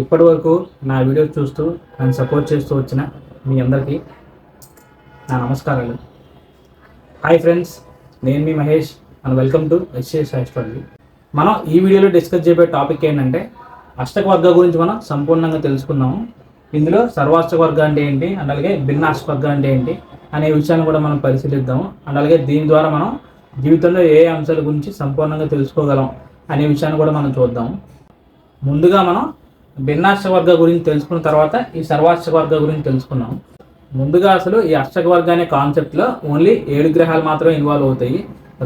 ఇప్పటి వరకు నా వీడియో చూస్తూ నన్ను సపోర్ట్ చేస్తూ వచ్చిన మీ అందరికీ నా నమస్కారాలు. హాయ్ ఫ్రెండ్స్ నేను మీ Mahesh and welcome to SAS astrology మనం ఈ వీడియోలో డిస్కస్ చేయబోయే టాపిక్ ఏంటంటే అష్టక వర్గ గురించి మనం సంపూర్ణంగా తెలుసుకుందాము. ఇందులో సర్వాష్టక వర్గ అంటే ఏంటి అండ్ అలాగే భిన్నాష్టక వర్గ అంటే ఏంటి అనే విషయాన్ని కూడా మనం పరిశీలిద్దాము. అండ్ అలాగే దీని ద్వారా మనం జీవితంలో ఏ అంశాల గురించి సంపూర్ణంగా తెలుసుకోగలం అనే విషయాన్ని కూడా మనం చూద్దాము. ముందుగా మనం భిన్నాష్టక వర్గ గురించి తెలుసుకున్న తర్వాత ఈ సర్వాష్టక వర్గ గురించి తెలుసుకున్నాం. ముందుగా అసలు ఈ అష్టక వర్గ అనే కాన్సెప్ట్లో ఓన్లీ ఏడు గ్రహాలు మాత్రమే ఇన్వాల్వ్ అవుతాయి.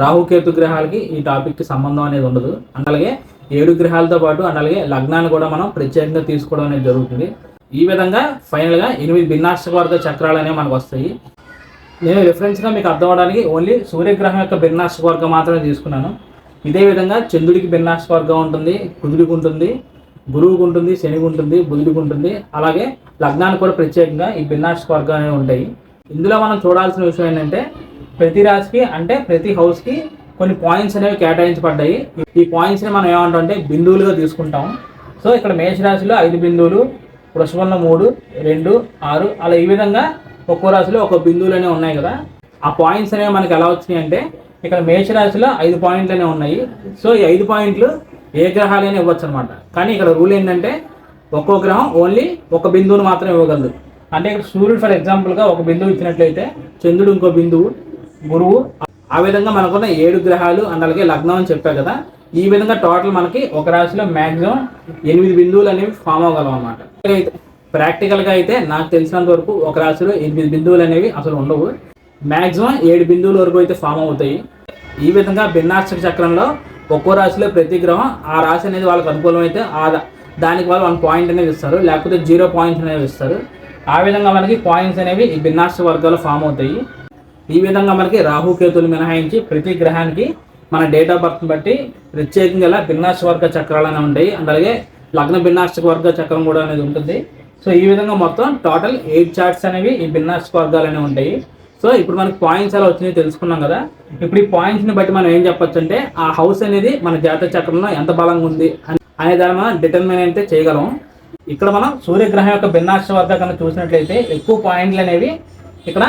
రాహుకేతు గ్రహాలకి ఈ టాపిక్కి సంబంధం అనేది ఉండదు. అలాగే ఏడు గ్రహాలతో పాటు అలాగే లగ్నాన్ని కూడా మనం ప్రత్యేకంగా తీసుకోవడం అనేది జరుగుతుంది. ఈ విధంగా ఫైనల్గా ఎనిమిది భిన్నాష్టక వర్గ చక్రాలు అనేవి మనకు వస్తాయి. నేను రిఫరెన్స్గా మీకు అర్థం అవడానికి ఓన్లీ సూర్యగ్రహం యొక్క భిన్నాష్టక వర్గం మాత్రమే తీసుకున్నాను. ఇదే విధంగా చంద్రుడికి భిన్నాష్టక వర్గం ఉంటుంది కుదుడికి ఉంటుంది గురువుకు ఉంటుంది శనికి ఉంటుంది బుధుడికి ఉంటుంది. అలాగే లగ్నానికి కూడా ప్రత్యేకంగా ఈ భిన్నాష్టక వర్గం ఉంటాయి. ఇందులో మనం చూడాల్సిన విషయం ఏంటంటే ప్రతి రాశికి అంటే ప్రతి హౌస్కి కొన్ని పాయింట్స్ అనేవి కేటాయించబడ్డాయి. ఈ పాయింట్స్ని మనం ఏమంటాం అంటే బిందువులుగా తీసుకుంటాం. సో ఇక్కడ మేషరాశిలో ఐదు బిందువులు వృషభంలో మూడు రెండు ఆరు అలా ఈ విధంగా ఒక్కో రాశిలో ఒక బిందువులు అనేవి ఉన్నాయి కదా. ఆ పాయింట్స్ అనేవి మనకి ఎలా వచ్చినాయి అంటే ఇక్కడ మేషరాశిలో ఐదు పాయింట్లు అనేవి ఉన్నాయి. సో ఈ ఐదు పాయింట్లు ఏ గ్రహాలైనా ఇవ్వచ్చు అనమాట కానీ ఇక్కడ రూల్ ఏంటంటే ఒక్కో గ్రహం ఓన్లీ ఒక బిందువును మాత్రం ఇవ్వగలదు. అంటే ఇక్కడ సూర్యుడు ఫర్ ఎగ్జాంపుల్గా ఒక బిందువు ఇచ్చినట్లయితే చంద్రుడు ఇంకో బిందువు గురువు ఆ విధంగా మనకున్న ఏడు గ్రహాలు అండ్ అలాగే లగ్నం అని చెప్పా కదా. ఈ విధంగా టోటల్ మనకి ఒక రాశిలో మ్యాక్సిమం ఎనిమిది బిందువులు అనేవి ఫామ్ అవ్వగలం అనమాట ప్రాక్టికల్గా అయితే నాకు తెలిసినంత వరకు ఒక రాశిలో ఎనిమిది బిందువులు అనేవి అసలు ఉండవు. మ్యాక్సిమం ఏడు బిందువుల వరకు అయితే ఫామ్ అవుతాయి. ఈ విధంగా భిన్నాష్టక చక్రంలో ఒక్కో రాశిలో ప్రతి గ్రహం ఆ రాశి అనేది వాళ్ళకి అనుకూలమైతే ఆ దానికి వాళ్ళు వన్ పాయింట్ అనేది ఇస్తారు. లేకపోతే జీరో పాయింట్స్ అనేవి ఇస్తారు. ఆ విధంగా మనకి పాయింట్స్ అనేవి ఈ భిన్నాష్ట వర్గాలు ఫామ్ అవుతాయి. ఈ విధంగా మనకి రాహుకేతులు మినహాయించి ప్రతి గ్రహానికి మన డేట్ ఆఫ్ బర్త్ బట్టి ప్రత్యేకంగా ఇలా వర్గ చక్రాలు అనేవి ఉంటాయి. అలాగే లగ్న భిన్నాష్టక వర్గ చక్రం కూడా అనేది ఉంటుంది. సో ఈ విధంగా మొత్తం టోటల్ ఎయిట్ చార్ట్స్ అనేవి ఈ భిన్నాష్టక వర్గాలు అనేవి ఉంటాయి. సో ఇప్పుడు మనకి పాయింట్స్ ఎలా వచ్చినాయి తెలుసుకున్నాం కదా. ఇప్పుడు ఈ పాయింట్స్ని బట్టి మనం ఏం చెప్పొచ్చు అంటే ఆ హౌస్ అనేది మన జాతక చక్రంలో ఎంత బలంగా ఉంది అని- అనే దాన్ని మనం డిటర్మిన్ అయితే చేయగలం ఇక్కడ మనం సూర్యగ్రహం యొక్క భిన్నాష్ట వద్ద కన్నా చూసినట్లయితే ఎక్కువ పాయింట్లు అనేవి ఇక్కడ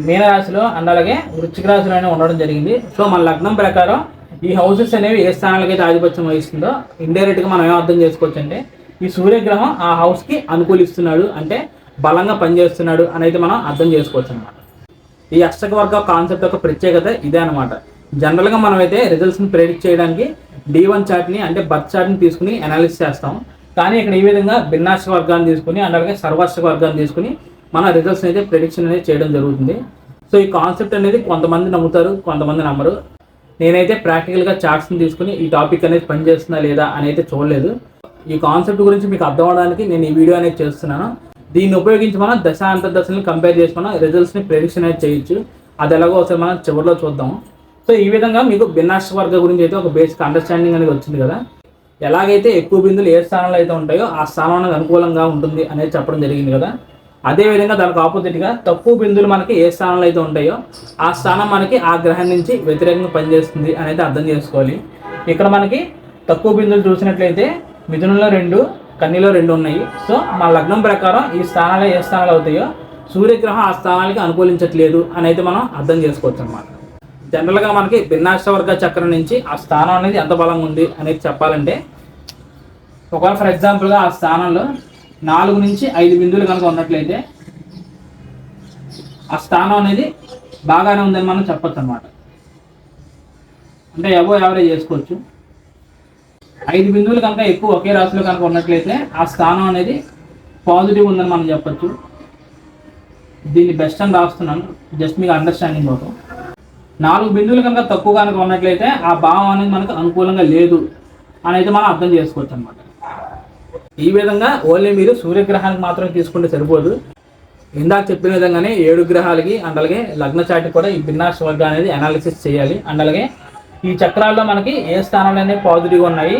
మీనరాశిలో అండ్ అలాగే వృశ్చిక రాశిలో అనేవి ఉండడం జరిగింది. సో మన లగ్నం ప్రకారం ఈ హౌసెస్ అనేవి ఏ స్థానాలకైతే ఆధిపత్యం వహిస్తుందో ఇండైరెక్ట్గా మనం ఏం అర్థం చేసుకోవచ్చు అంటే ఈ సూర్యగ్రహం ఆ హౌస్కి అనుకూలిస్తున్నాడు అంటే బలంగా పనిచేస్తున్నాడు అనేది మనం అర్థం చేసుకోవచ్చు అనమాట ఈ అష్టక వర్గ కాన్సెప్ట్ యొక్క ప్రత్యేకత ఇదే అనమాట జనరల్గా మనమైతే రిజల్ట్స్ని ప్రెడిక్ట్ చేయడానికి డి వన్ చార్ట్ని అంటే బర్త్ చార్ట్ని తీసుకుని అనాలిసిస్ చేస్తాం. కానీ ఇక్కడ ఈ విధంగా భిన్నాష్ట వర్గాన్ని తీసుకుని అండ్ అలాగే సర్వాష్ట వర్గాన్ని తీసుకుని మన రిజల్ట్స్ని అయితే ప్రెడిక్షన్ అనేది చేయడం జరుగుతుంది. సో ఈ కాన్సెప్ట్ అనేది కొంతమంది నమ్ముతారు కొంతమంది నమ్మరు. నేనైతే ప్రాక్టికల్గా చార్ట్స్ని తీసుకుని ఈ టాపిక్ అనేది పనిచేస్తుందా లేదా అని అయితే చూడలేదు. ఈ కాన్సెప్ట్ గురించి మీకు అర్థం అవడానికి నేను ఈ వీడియో అనేది చేస్తున్నాను. దీన్ని ఉపయోగించి మనం దశ అంతర్దశలను కంపేర్ చేసి మనం రిజల్ట్స్ని ప్రెడిక్షన్ అనేది చేయొచ్చు. అది ఎలాగో ఒకసారి మనం చివరిలో చూద్దాం. సో ఈ విధంగా మీకు భిన్నాష్ట వర్గ గురించి అయితే ఒక బేసిక్ అండర్స్టాండింగ్ అనేది వచ్చింది కదా. ఎలాగైతే ఎక్కువ బిందులు ఏ స్థానంలో అయితే ఉంటాయో ఆ స్థానం అనేది అనుకూలంగా ఉంటుంది అనేది చెప్పడం జరిగింది కదా. అదే విధంగా దానికి ఆపోజిట్గా తక్కువ బిందులు మనకి ఏ స్థానంలో అయితే ఉంటాయో ఆ స్థానం మనకి ఆ గ్రహం నుంచి వ్యతిరేకంగా పనిచేస్తుంది అనేది అర్థం చేసుకోవాలి. ఇక్కడ మనకి తక్కువ బిందులు చూసినట్లయితే మిథునంలో రెండు కన్నీలో రెండు ఉన్నాయి. సో మా లగ్నం ప్రకారం ఈ స్థానాలు ఏ స్థానాలు అవుతాయో సూర్యగ్రహం ఆ స్థానాలకి అనుకూలించట్లేదు అని అయితే మనం అర్థం చేసుకోవచ్చు అనమాట జనరల్గా మనకి భిన్నాష్టవర్గ చక్రం నుంచి ఆ స్థానం అనేది ఎంత బలంగా ఉంది అనేది చెప్పాలంటే ఒకవేళ ఫర్ ఎగ్జాంపుల్గా ఆ స్థానంలో నాలుగు నుంచి ఐదు బిందువులు కనుక ఉన్నట్లయితే ఆ స్థానం అనేది బాగానే ఉందని మనం చెప్పొచ్చు అనమాట అంటే ఎవో యావరేజ్ చేసుకోవచ్చు. ఐదు బిందువులు కనుక ఎక్కువ ఒకే రాశిలో కనుక ఉన్నట్లయితే ఆ స్థానం అనేది పాజిటివ్ ఉందని మనం చెప్పచ్చు. దీన్ని బెస్ట్ అని రాస్తున్నాను. జస్ట్ మీకు అండర్స్టాండింగ్ కోసం. నాలుగు బిందువులు కనుక తక్కువ కనుక ఉన్నట్లయితే ఆ భావం అనేది మనకు అనుకూలంగా లేదు అని అయితే మనం అర్థం చేసుకోవచ్చు అనమాట ఈ విధంగా ఓన్లీ మీరు సూర్యగ్రహానికి మాత్రం తీసుకుంటే సరిపోదు. ఇందాక చెప్పిన విధంగానే ఏడు గ్రహాలకి అండ్ అలాగే లగ్న చాటి కూడా ఈ భిన్నాశ వర్గం అనేది అనాలిసిస్ చేయాలి. అండ్ అలాగే ఈ చక్రాల్లో మనకి ఏ స్థానాలు అనేవి పాజిటివ్గా ఉన్నాయి?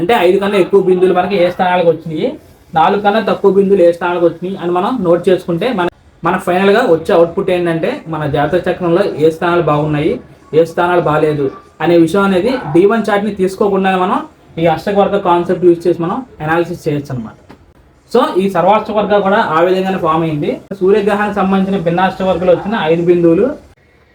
అంటే ఐదు కన్నా ఎక్కువ బిందువులు మనకి ఏ స్థానాలకు వచ్చినాయి? నాలుగు కన్నా తక్కువ బిందువులు ఏ స్థానాలకు వచ్చినాయి? అని మనం నోట్ చేసుకుంటే మన మన ఫైనల్గా వచ్చే అవుట్పుట్ ఏంటంటే మన జాతక చక్రంలో ఏ స్థానాలు బాగున్నాయి ఏ స్థానాలు బాగాలేదు అనే విషయం అనేది డి వన్ చార్ట్ని తీసుకోకుండా మనం ఈ అష్టక వర్గ కాన్సెప్ట్ యూజ్ చేసి మనం అనాలిసిస్ చేయొచ్చు అనమాట సో ఈ సర్వాష్టవర్గ కూడా ఆ విధంగానే ఫామ్ అయింది. సూర్యగ్రహానికి సంబంధించిన భిన్నాష్టవర్గలు వచ్చిన ఐదు బిందువులు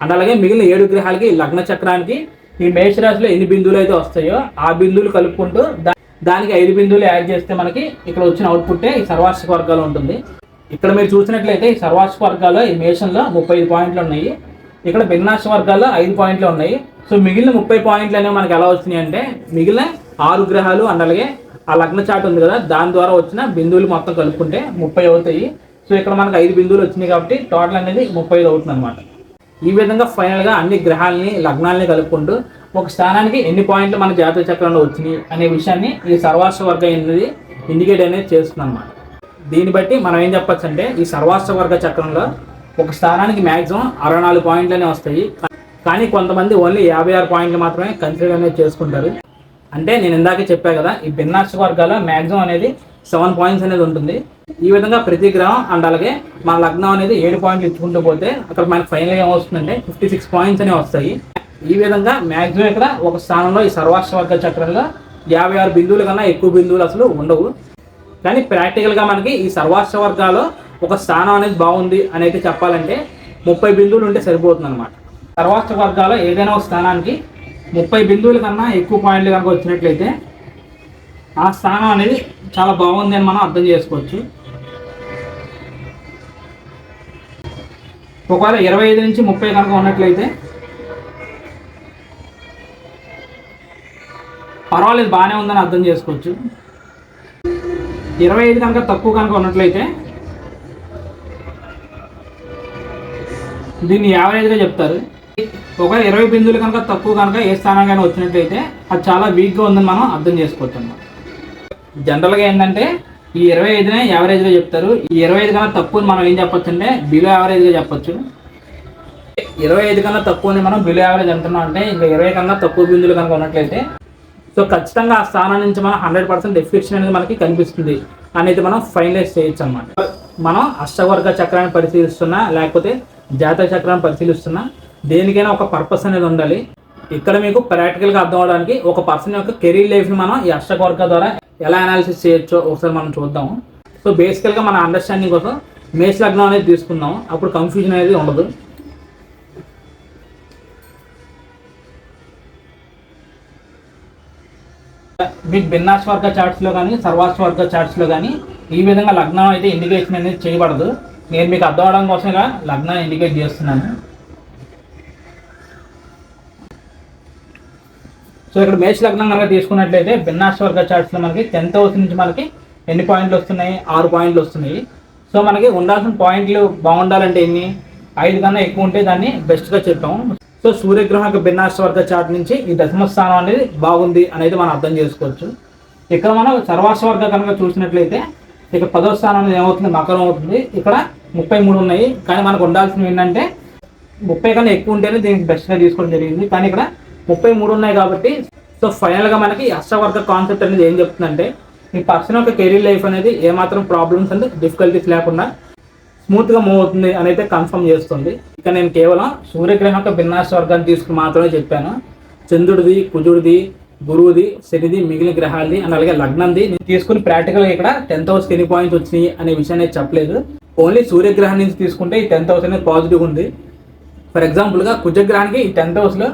అండ్ అలాగే మిగిలిన ఏడు గ్రహాలకి లగ్న చక్రానికి ఈ మేష రాశిలో ఎన్ని బిందువులు అయితే వస్తాయో ఆ బిందువులు కలుపుకుంటూ దా- దానికి ఐదు బిందువులు యాడ్ చేస్తే మనకి ఇక్కడ వచ్చిన అవుట్పుట్టే ఈ సర్వార్షిక వర్గాలు ఉంటుంది. ఇక్కడ మీరు చూసినట్లయితే ఈ సర్వార్షిక వర్గాల్లో ఈ మేషన్లో ముప్పై ఐదు పాయింట్లు ఉన్నాయి. ఇక్కడ భిన్నాశ వర్గాల్లో ఐదు పాయింట్లు ఉన్నాయి. సో మిగిలిన ముప్పై పాయింట్లు అనేవి మనకి ఎలా వచ్చినాయి అంటే మిగిలిన ఆరు గ్రహాలు అండ్ అలాగే ఆ లగ్న చాట్ ఉంది కదా దాని ద్వారా వచ్చిన బిందువులు మొత్తం కలుపుకుంటే ముప్పై అవుతాయి. సో ఇక్కడ మనకు ఐదు బిందువులు వచ్చినాయి కాబట్టి టోటల్ అనేది ముప్పై ఐదు అవుతుంది అనమాట ఈ విధంగా ఫైనల్గా అన్ని గ్రహాలని లగ్నాలని కలుపుకుంటూ ఒక స్థానానికి ఎన్ని పాయింట్లు మన జాతక చక్రంలో వచ్చినాయి అనే విషయాన్ని ఈ సర్వాష్ట వర్గం అనేది ఇండికేట్ అనేది చేస్తుంది దీన్ని బట్టి మనం ఏం చెప్పచ్చు అంటే ఈ సర్వాష్ట వర్గ చక్రంలో ఒక స్థానానికి మ్యాక్సిమం అరవై నాలుగు పాయింట్లనే వస్తాయి. కానీ కొంతమంది ఓన్లీ యాభై ఆరు పాయింట్లు మాత్రమే కన్సిడర్ అనేది చేసుకుంటారు. అంటే నేను ఇందాక చెప్పా కదా ఈ భిన్నాక్ష వర్గాల్లో మ్యాక్సిమం అనేది సెవెన్ పాయింట్స్ అనేది ఉంటుంది. ఈ విధంగా ప్రతి గ్రహం అండ్ అలాగే మన లగ్నం అనేది ఏడు పాయింట్లు ఇచ్చుకుంటూ పోతే అక్కడ మనకి ఫైనల్ ఏమొస్తుందంటే ఫిఫ్టీ సిక్స్ పాయింట్స్ అనేవి వస్తాయి. ఈ విధంగా మ్యాక్సిమం ఇక్కడ ఒక స్థానంలో ఈ సర్వాష్ట వర్గ చక్రంలో యాభై ఆరు బిందువుల కన్నా ఎక్కువ బిందువులు అసలు ఉండవు. కానీ ప్రాక్టికల్గా మనకి ఈ సర్వాష్ట వర్గాలో ఒక స్థానం అనేది బాగుంది అని అయితే చెప్పాలంటే ముప్పై బిందువులు ఉంటే సరిపోతుంది అనమాట సర్వాష్ట వర్గాలో ఏదైనా ఒక స్థానానికి ముప్పై బిందువుల కన్నా ఎక్కువ పాయింట్లు కనుక వచ్చినట్లయితే ఆ స్థానం అనేది చాలా బాగుంది అని మనం అర్థం చేసుకోవచ్చు. ఒకవేళ ఇరవై ఐదు నుంచి ముప్పై కనుక ఉన్నట్లయితే పర్వాలేదు బాగానే ఉందని అర్థం చేసుకోవచ్చు. ఇరవై ఐదు కనుక తక్కువ కనుక ఉన్నట్లయితే దీన్ని యావరేజ్గా చెప్తారు. ఒకవేళ ఇరవై బిందులు కనుక తక్కువ కనుక ఏ స్థానంగా వచ్చినట్లయితే అది చాలా వీక్గా ఉందని మనం అర్థం చేసుకోవచ్చు అన్నమాట. జనరల్గా ఏంటంటే ఈ ఇరవై ఐదునే యావరేజ్గా చెప్తారు. ఈ ఇరవై ఐదు కన్నా తక్కువ మనం ఏం చెప్పొచ్చు అంటే బిలో యావరేజ్గా చెప్పొచ్చు. ఇరవై ఐదు కన్నా తక్కువని మనం బిలో యావరేజ్ అంటున్నాం అంటే ఇంకా ఇరవై కన్నా తక్కువ బిందులు కనుక ఉన్నట్లయితే సో ఖచ్చితంగా ఆ స్థానం నుంచి మనం హండ్రెడ్ పర్సెంట్ డెఫినేషన్ అనేది మనకి కనిపిస్తుంది అనేది మనం ఫైనలైజ్ చేయొచ్చు అనమాట మనం అష్టవర్గ చక్రాన్ని పరిశీలిస్తున్నా లేకపోతే జాతక చక్రాన్ని పరిశీలిస్తున్నా దేనికైనా ఒక పర్పస్ అనేది ఉండాలి. ఇక్కడ మీకు ప్రాక్టికల్గా అర్థం అవడానికి ఒక పర్సన్ యొక్క కెరీర్ లైఫ్ని మనం ఈ అష్టవర్గ ద్వారా ఎలా అనాలిసిస్ చేయొచ్చో ఒకసారి మనం చూద్దాం సో బేసికల్గా మన అండర్స్టాండింగ్ కోసం మేష లగ్నం అనేది తీసుకుందాం అప్పుడు కన్ఫ్యూజన్ అనేది ఉండదు. మీకు భిన్నాశ వర్గ చార్ట్స్లో కానీ సర్వాశ వర్గ చార్ట్స్లో కానీ ఈ విధంగా లగ్నం అయితే ఇండికేషన్ అనేది చేయబడదు. నేను మీకు అర్థం అవడం కోసంగా లగ్నాన్ని ఇండికేట్ చేస్తున్నాను. సో ఇక్కడ మేష లగ్నం కనుక తీసుకున్నట్లయితే భిన్నాశ వర్గ చార్ట్స్లో మనకి టెన్త్ హౌస్ నుంచి మనకి ఎన్ని పాయింట్లు వస్తున్నాయి? ఆరు పాయింట్లు వస్తున్నాయి. సో మనకి ఉండాల్సిన పాయింట్లు బాగుండాలంటే ఎన్ని? ఐదు కన్నా ఎక్కువ ఉంటే దాన్ని బెస్ట్గా చెప్పాము. సో సూర్యగ్రహం యొక్క భిన్నాశ వర్గ చార్ట్ నుంచి ఈ దశమ స్థానం అనేది బాగుంది అనేది మనం అర్థం చేసుకోవచ్చు. ఇక్కడ మనం సర్వాస వర్గ కనుక చూసినట్లయితే ఇక్కడ పదో స్థానం అనేది ఏమవుతుంది? మకరం అవుతుంది. ఇక్కడ ముప్పై మూడు ఉన్నాయి. కానీ మనకు ఉండాల్సినవి ఏంటంటే ముప్పై కన్నా ఎక్కువ ఉంటేనే దీనికి బెస్ట్గా తీసుకోవడం జరిగింది. కానీ ఇక్కడ ముప్పై మూడు ఉన్నాయి కాబట్టి సో ఫైనల్గా మనకి అష్టవర్గ కాన్సెప్ట్ అనేది ఏం చెప్తుందంటే ఈ పర్సన్ యొక్క కెరీర్ లైఫ్ అనేది ఏమాత్రం ప్రాబ్లమ్స్ అండ్ డిఫికల్టీస్ లేకుండా స్మూత్గా మూవ్ అవుతుంది అని అయితే కన్ఫర్మ్ చేస్తుంది. ఇక నేను కేవలం సూర్యగ్రహం యొక్క భిన్నాశ వర్గాన్ని తీసుకుని మాత్రమే చెప్పాను. చంద్రుడిది కుజుడిది గురువుది శనిది మిగిలిన గ్రహాలది అండ్ అలాగే లగ్నంది. నేను తీసుకుని ప్రాక్టికల్గా ఇక్కడ టెన్త్ హౌస్ ఎన్ని పాయింట్స్ వచ్చినాయి అనే విషయాన్ని అనేది చెప్పలేదు. ఓన్లీ సూర్యగ్రహం నుంచి తీసుకుంటే ఈ టెన్త్ హౌస్ అనేది పాజిటివ్ ఉంది. ఫర్ ఎగ్జాంపుల్గా కుజగ్రహానికి ఈ టెన్త్ హౌస్లో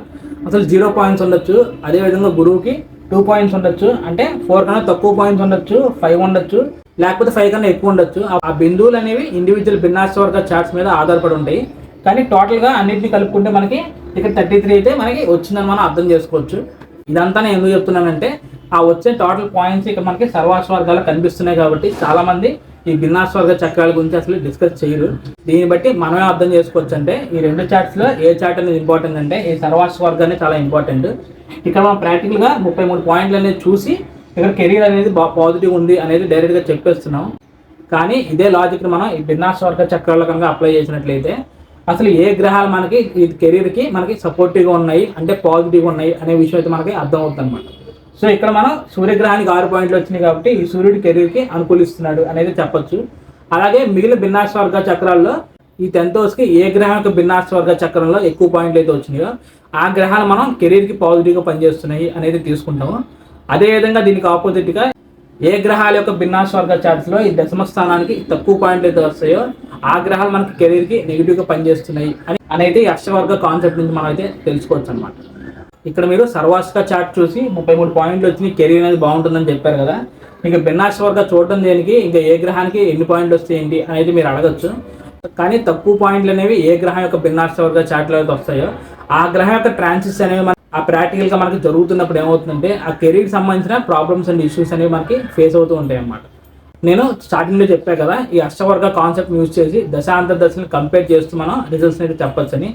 అసలు జీరో పాయింట్స్ ఉండొచ్చు. అదేవిధంగా గురువుకి టూ పాయింట్స్ ఉండొచ్చు. అంటే ఫోర్ కన్నా తక్కువ పాయింట్స్ ఉండొచ్చు ఫైవ్ ఉండొచ్చు లేకపోతే ఫైవ్ కన్నా ఎక్కువ ఉండొచ్చు. ఆ- బిందువులు అనేవి ఇండివిజువల్ భిన్నాశ వర్గ చార్ట్స్ మీద ఆధారపడి ఉంటాయి. కానీ టోటల్గా అన్నింటినీ కలుపుకుంటే మనకి ఇక్కడ థర్టీ త్రీ అయితే మనకి వచ్చిందని మనం అర్థం చేసుకోవచ్చు. ఇదంతా నేను ఎందుకు చెప్తున్నానంటే ఆ వచ్చే టోటల్ పాయింట్స్ ఇక్కడ మనకి సర్వాస వర్గాలు కనిపిస్తున్నాయి కాబట్టి చాలామంది ఈ భిన్నాస్వర్గ చక్రాల గురించి అసలు డిస్కస్ చేయరు. దీన్ని బట్టి మనమే అర్థం చేసుకోవచ్చు అంటే ఈ రెండు చార్ట్స్లో ఏ చార్ట్ అనేది ఇంపార్టెంట్ అంటే ఈ సర్వాస చాలా ఇంపార్టెంట్ ఇక్కడ మనం ప్రాక్టికల్గా ముప్పై మూడు పాయింట్లు అనేది చూసి ఇక్కడ కెరీర్ అనేది పాజిటివ్ ఉంది అనేది డైరెక్ట్గా చెప్పేస్తున్నాం. కానీ ఇదే లాజిక్ని మనం ఈ భిన్నాస్వర్గ చక్రాల కనుక అప్లై చేసినట్లయితే అసలు ఏ గ్రహాలు మనకి ఈ కెరీర్కి మనకి సపోర్టివ్గా ఉన్నాయి అంటే పాజిటివ్గా ఉన్నాయి అనే విషయం అయితే మనకి అర్థం అవుతుంది అనమాట సో ఇక్కడ మనం సూర్యగ్రహానికి ఆరు పాయింట్లు వచ్చినాయి కాబట్టి ఈ సూర్యుడి కెరీర్కి అనుకూలిస్తున్నాడు అనేది చెప్పొచ్చు. అలాగే మిగిలిన భిన్నాస్వర్గ చక్రాల్లో ఈ టెన్త్ హౌస్కి ఏ గ్రహం యొక్క చక్రంలో ఎక్కువ పాయింట్లు అయితే వచ్చినాయో ఆ గ్రహాలు మనం కెరీర్కి పాజిటివ్గా పనిచేస్తున్నాయి అనేది తీసుకుంటాము. అదేవిధంగా దీనికి ఆపోజిట్గా ఏ గ్రహాల యొక్క భిన్నాస్వర్గ చార్ట్స్లో ఈ దశమ స్థానానికి తక్కువ పాయింట్లు అయితే వస్తాయో ఆ గ్రహాలు మనకి కెరీర్కి నెగిటివ్గా పనిచేస్తున్నాయి అని అనేది అష్టవర్గ కాన్సెప్ట్ నుంచి మనం అయితే తెలుసుకోవచ్చు అనమాట ఇక్కడ మీరు సర్వాస్క చార్ట్ చూసి ముప్పై మూడు పాయింట్లు వచ్చినాయి కెరీర్ అనేది బాగుంటుందని చెప్పారు కదా. మీకు భిన్నాశ చూడడం చూడటం దేనికి? ఇంకా ఏ గ్రహానికి ఎన్ని పాయింట్లు వస్తాయి ఏంటి అనేది మీరు అడగచ్చు. కానీ తక్కువ పాయింట్లు అనేవి ఏ గ్రహం యొక్క భిన్నాశవర్గ చార్ట్లో అయితే వస్తాయో ఆ గ్రహం యొక్క ట్రాన్సిస్ అనేవి మన ఆ ప్రాక్టికల్గా మనకి జరుగుతున్నప్పుడు ఏమవుతుందంటే ఆ కెరీర్కి సంబంధించిన ప్రాబ్లమ్స్ అండ్ ఇష్యూస్ అనేవి మనకి ఫేస్ అవుతూ ఉంటాయి అన్నమాట నేను స్టార్టింగ్లో చెప్పా కదా ఈ అష్టవర్గ కాన్సెప్ట్ యూజ్ చేసి దశాంతర దశని కంపేర్ చేస్తూ మనం రిజల్ట్స్ అనేది చెప్పొచ్చని.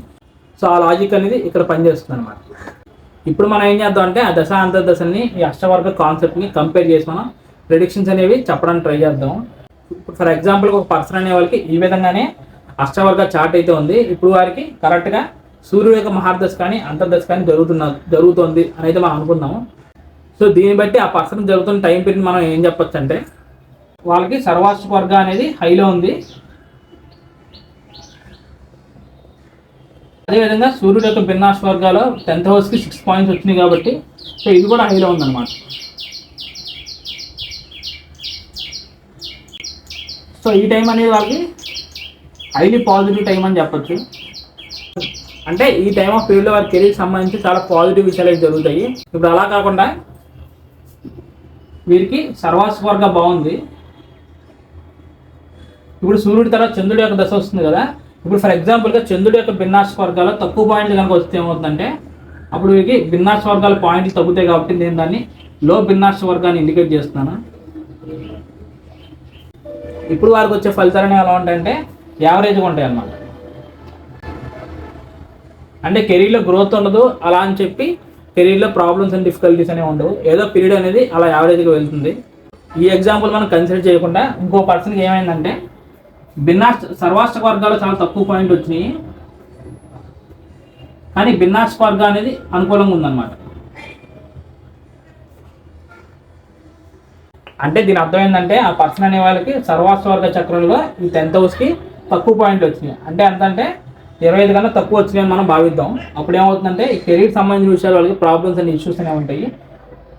సో ఆ లాజిక్ అనేది ఇక్కడ పనిచేస్తుంది అనమాట ఇప్పుడు మనం ఏం చేద్దాం అంటే ఆ దశ అంతర్దశని ఈ అష్టవర్గ కాన్సెప్ట్ని కంపేర్ చేసి మనం ప్రిడిక్షన్స్ అనేవి చెప్పడానికి ట్రై చేద్దాం. ఇప్పుడు ఫర్ ఎగ్జాంపుల్గా ఒక పర్సన్ అనే వాళ్ళకి ఈ విధంగానే అష్టవర్గ చార్ట్ అయితే ఉంది. ఇప్పుడు వారికి కరెక్ట్గా సూర్యుడు యొక్క మహార్దశ కానీ అంతర్దశ కానీ జరుగుతున్న జరుగుతుంది అని అయితే మనం అనుకుందాము సో దీన్ని బట్టి ఆ పర్సన్ జరుగుతున్న టైం పీరియడ్ మనం ఏం చెప్పొచ్చు అంటే వాళ్ళకి సర్వాష్ట వర్గ అనేది హైలో ఉంది. అదేవిధంగా సూర్యుడు యొక్క భిన్నాశ వర్గాలో టెన్త్ హౌస్కి సిక్స్ పాయింట్స్ వచ్చినాయి కాబట్టి సో ఇది కూడా హైలో ఉందన్నమాట. సో ఈ టైం అనేది వాళ్ళకి హైలీ పాజిటివ్ టైం అని చెప్పొచ్చు. అంటే ఈ టైం ఆఫ్ పీరియడ్లో వారి కెరీర్ సంబంధించి చాలా పాజిటివ్ విషయాలు అయితే జరుగుతాయి. ఇప్పుడు అలా కాకుండా వీరికి సర్వాస్ బాగుంది. ఇప్పుడు సూర్యుడి తర్వాత చంద్రుడి యొక్క దశ వస్తుంది కదా. ఇప్పుడు ఫర్ ఎగ్జాంపుల్గా చంద్రుడు యొక్క భిన్నాశ తక్కువ పాయింట్లు కనుక వస్తే ఏమవుతుందంటే అప్పుడు వీరికి భిన్నాశ వర్గాల పాయింట్లు తగ్గుతాయి కాబట్టి నేను దాన్ని లో భిన్నాశ వర్గాన్ని ఇండికేట్ చేస్తున్నాను. ఇప్పుడు వారికి వచ్చే ఫలితాలు అనేవి ఎలా ఉంటాయంటే యావరేజ్గా ఉంటాయి అన్నమాట. అంటే కెరీర్లో గ్రోత్ ఉండదు అలా అని చెప్పి కెరీర్లో ప్రాబ్లమ్స్ అండ్ డిఫికల్టీస్ అనేవి ఉండవు. ఏదో పీరియడ్ అనేది అలా యావరేజ్గా వెళ్తుంది. ఈ ఎగ్జాంపుల్ మనం కన్సిడర్ చేయకుండా ఇంకో పర్సన్కి ఏమైందంటే భిన్నాష్ సర్వాష్టక వర్గాలు చాలా తక్కువ పాయింట్ వచ్చినాయి. కానీ భిన్నాష్ వర్గ అనేది అనుకూలంగా ఉందన్నమాట. అంటే దీని అర్థం ఏంటంటే ఆ పర్సన్ అనే వాళ్ళకి సర్వాస్త వర్గ చక్రంలో ఈ టెన్త్ హౌస్కి తక్కువ పాయింట్ వచ్చినాయి. అంటే ఎంత అంటే ఇరవై ఐదు కన్నా తక్కువ వచ్చినాయని మనం భావిద్దాం. అప్పుడు ఏమవుతుందంటే ఈ కెరీర్ సంబంధించిన విషయాలు వాళ్ళకి ప్రాబ్లమ్స్ అండ్ ఇష్యూస్ అనేవి ఉంటాయి.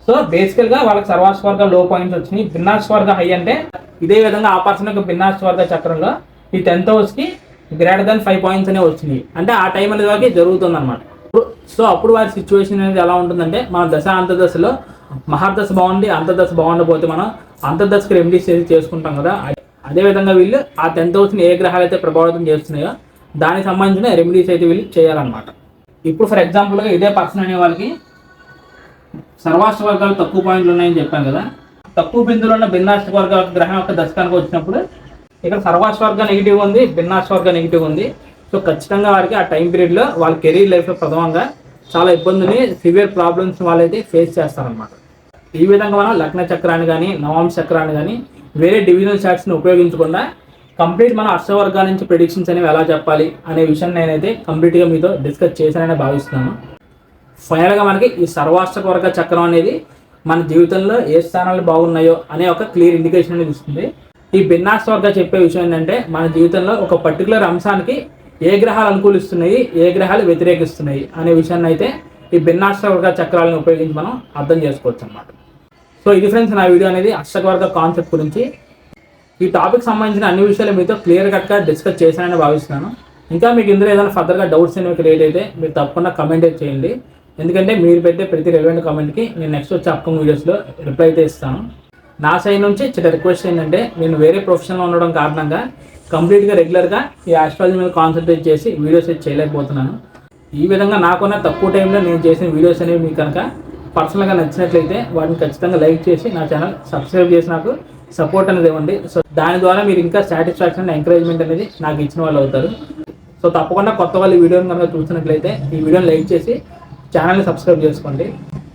సో బేసికల్గా వాళ్ళకి సర్వాస్వర్గ లో పాయింట్స్ వచ్చినాయి. భిన్నాస్వర్గ హై అంటే ఇదే విధంగా ఆ పర్సన్ యొక్క భిన్నాస్వర్గ చక్రంలో ఈ టెన్త్ హౌస్కి గ్రేటర్ దాన్ ఫైవ్ పాయింట్స్ అనేవి వచ్చినాయి. అంటే ఆ టైం అనేది వాళ్ళకి జరుగుతుంది అనమాట సో అప్పుడు వారి సిచ్యువేషన్ అనేది ఎలా ఉంటుందంటే మన దశ అంతర్దశలో మహాదశ బాగుండి అంతర్దశ బాగుండకపోతే మనం అంతర్దశకు రెమెడీస్ చేసి చేసుకుంటాం కదా. అదేవిధంగా వీళ్ళు ఆ టెన్త్ హౌస్ని ఏ గ్రహాలు అయితే ప్రభావితం చేస్తున్నాయో దానికి సంబంధించిన రెమెడీస్ అయితే వీళ్ళు చేయాలన్నమాట. ఇప్పుడు ఫర్ ఎగ్జాంపుల్గా ఇదే పర్సన్ అనే వాళ్ళకి సర్వాష్ట వర్గాలు తక్కువ పాయింట్లు ఉన్నాయని చెప్పాను కదా. తక్కువ బిందులు ఉన్న భిన్నాష్ట వర్గాల గ్రహం యొక్క దశకానికి వచ్చినప్పుడు ఇక్కడ సర్వాష్ట వర్గ నెగిటివ్ ఉంది భిన్నాష్ట వర్గ నెగిటివ్ ఉంది. సో ఖచ్చితంగా వారికి ఆ టైం పీరియడ్లో వాళ్ళ కెరీర్ లైఫ్లో ప్రథమంగా చాలా ఇబ్బందిని సివియర్ ప్రాబ్లమ్స్ వాళ్ళైతే ఫేస్ చేస్తారనమాట ఈ విధంగా మనం లగ్న చక్రాన్ని కానీ నవాంశ చక్రాన్ని కానీ వేరే డివిజనల్ చార్ట్స్ని ఉపయోగించకుండా కంప్లీట్ మన అష్టవర్గాల నుంచి ప్రిడిక్షన్స్ అనేవి ఎలా చెప్పాలి అనే విషయం నేనైతే కంప్లీట్గా మీతో డిస్కస్ చేశానని భావిస్తున్నాను. ఫైనల్గా మనకి ఈ సర్వాష్టకవర్గ చక్రం అనేది మన జీవితంలో ఏ స్థానాలు బాగున్నాయో అనే ఒక క్లియర్ ఇండికేషన్ అనేది ఇస్తుంది. ఈ భిన్నాష్టవర్గ చెప్పే విషయం ఏంటంటే మన జీవితంలో ఒక పర్టికులర్ అంశానికి ఏ గ్రహాలు అనుకూలిస్తున్నాయి ఏ గ్రహాలు వ్యతిరేకిస్తున్నాయి అనే విషయాన్ని అయితే ఈ భిన్నాష్టవర్గ చక్రాలను ఉపయోగించి మనం అర్థం చేసుకోవచ్చు అన్నమాట. సో ఇది ఫ్రెండ్స్ నా వీడియో అనేది అష్టకవర్గ కాన్సెప్ట్ గురించి. ఈ టాపిక్ సంబంధించిన అన్ని విషయాలు మీతో క్లియర్ కట్గా డిస్కస్ చేశానని భావిస్తున్నాను. ఇంకా మీకు ఇందులో ఏదైనా ఫర్దర్గా డౌట్స్ అనేవి క్రియేట్ అయితే మీరు తప్పకుండా కమెంట్ చేయండి. ఎందుకంటే మీరు పెట్టే ప్రతి రెలవెంట్ కామెంట్కి నేను నెక్స్ట్ వచ్చే అప్కమింగ్ వీడియోస్లో రిప్లై అయితే ఇస్తాను. నా సైడ్ నుంచి చిన్న రిక్వెస్ట్ ఏంటంటే నేను వేరే ప్రొఫెషన్లో ఉండడం కారణంగా కంప్లీట్గా రెగ్యులర్గా ఈ ఆస్ట్రాలజీ మీద కాన్సన్ట్రేట్ చేసి వీడియోస్ అయితే చేయలేకపోతున్నాను. ఈ విధంగా నాకున్న తక్కువ టైంలో నేను చేసిన వీడియోస్ అనేవి మీకు కనుక పర్సనల్గా నచ్చినట్లయితే వాటిని ఖచ్చితంగా లైక్ చేసి నా ఛానల్ సబ్స్క్రైబ్ చేసి నాకు సపోర్ట్ అనేది ఇవ్వండి. సో దాని ద్వారా మీరు ఇంకా సాటిస్ఫాక్షన్ ఎంకరేజ్మెంట్ అనేది నాకు ఇచ్చిన వాళ్ళు అవుతారు. సో తప్పకుండా కొత్త వాళ్ళు ఈ వీడియోని కనుక చూసినట్లయితే ఈ వీడియోని లైక్ చేసి ఛానల్ని సబ్స్క్రైబ్ చేసుకోండి.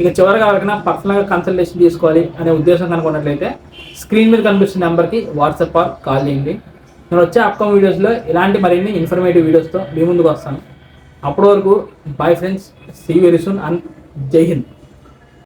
ఇక చివరిగా ఎవరికైనా పర్సనల్గా కన్సల్టేషన్ తీసుకోవాలి అనే ఉద్దేశం కనుకున్నట్లయితే స్క్రీన్ మీద కనిపిస్తున్న నెంబర్కి వాట్సాప్ ఆర్ కాల్ చేయండి. నేను వచ్చే అప్కమ్ వీడియోస్లో ఇలాంటి మరిన్ని ఇన్ఫర్మేటివ్ వీడియోస్తో మీ ముందుకు వస్తాను. అప్పటి వరకు bye friends see very soon and జై హింద్